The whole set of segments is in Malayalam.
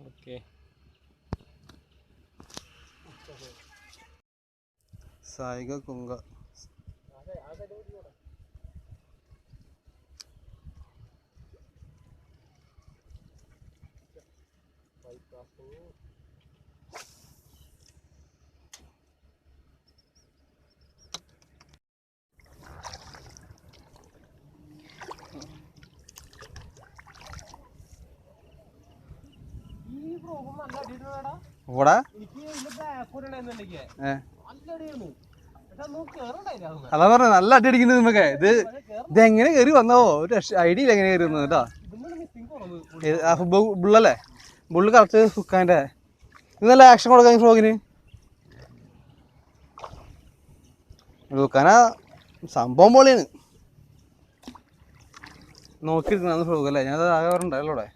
ओके। साइगा कुंगा। भाई അതാ പറഞ്ഞ നല്ല അടി അടിക്കുന്നത് നമുക്ക് ഇത് ഇത് എങ്ങനെ കയറി വന്നോ? ഒരു ഐഡിയ ഇല്ല എങ്ങനെ കയറി വന്നത് കേട്ടോ ബുള്ളല്ലേ ബുള്ള് കറക്റ്റ് സുക്കാന്റെ. ഇന്നല്ല ആക്ഷൻ കൊടുക്കാൻ ഫ്രോഗിന് സുക്കാന സംഭവം പൊളിയാണ് നോക്കിയിരിക്കുന്ന ഫ്ലോഗ് അല്ലേ? ഞാനത് ആകെ പറഞ്ഞിട്ടുണ്ടല്ലോ ഇവിടെ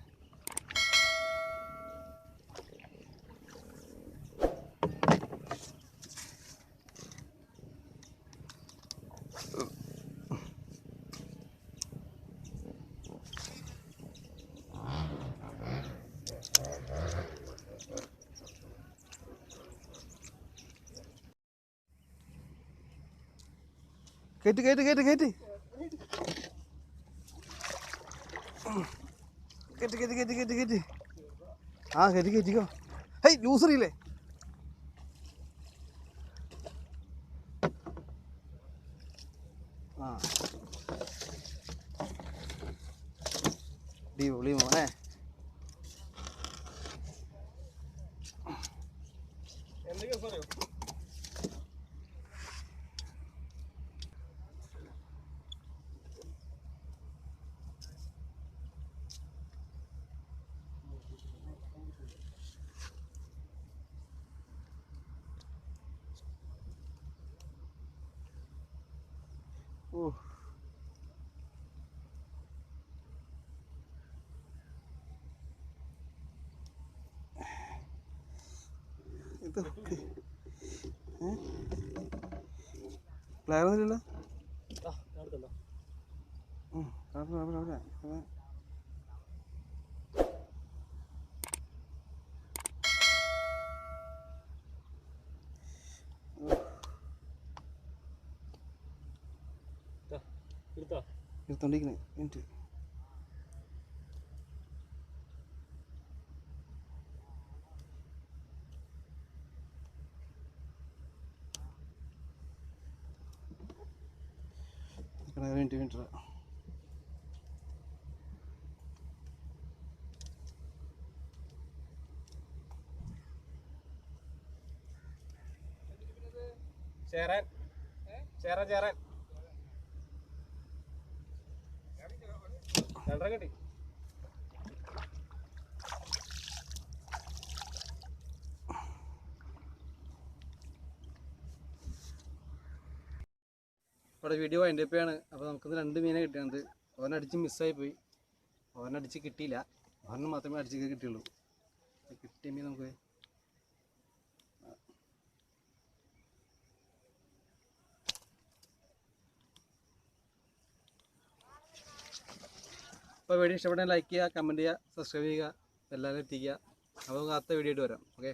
കയറ്റി കയറ്റി കയറ്റി കയറ്റി കയറ്റി കയറ്റി കയറ്റി കയറ്റി കയറ്റി ആ കയറ്റി കയറ്റിക്കോ ഹേയ് ലൂസറിയില്ലേ à. đi vào lim vào này em lấy cái phân này ഓ ഇതൊക്കെ. പ്ലെയർ ഒന്നുമില്ലല്ലോ അവിടെ അവിടെ അവിടെ. എടുത്തോണ്ടിരിക്കണേ എന്നിട്ട് വേണ്ടി വേണ്ടിട്ടാ ചേരാൻ. ചേരാൻ ചേരാൻ. കിട്ടി. ഇവിടെ വീഡിയോ വൈൻഡപ്പ് ആണ് അപ്പോൾ നമുക്കിന്ന് രണ്ട് മീനെ കിട്ടിയത് ഓനടിച്ച് മിസ്സായി പോയി. ഓനടിച്ച് കിട്ടിയില്ല. ഒരെണ്ണം മാത്രമേ അടിച്ച് കിട്ടിയുള്ളൂ. കിട്ടിയ മീൻ നമുക്ക് അപ്പോൾ വീഡിയോ ഇഷ്ടപ്പെട്ടാൽ ലൈക്ക് ചെയ്യുക കമന്റ് ചെയ്യുക സബ്സ്ക്രൈബ് ചെയ്യുക എല്ലാവരും എത്തിക്കുക. അപ്പോൾ അടുത്ത വീഡിയോ ആയിട്ട് വരാം. ഓക്കെ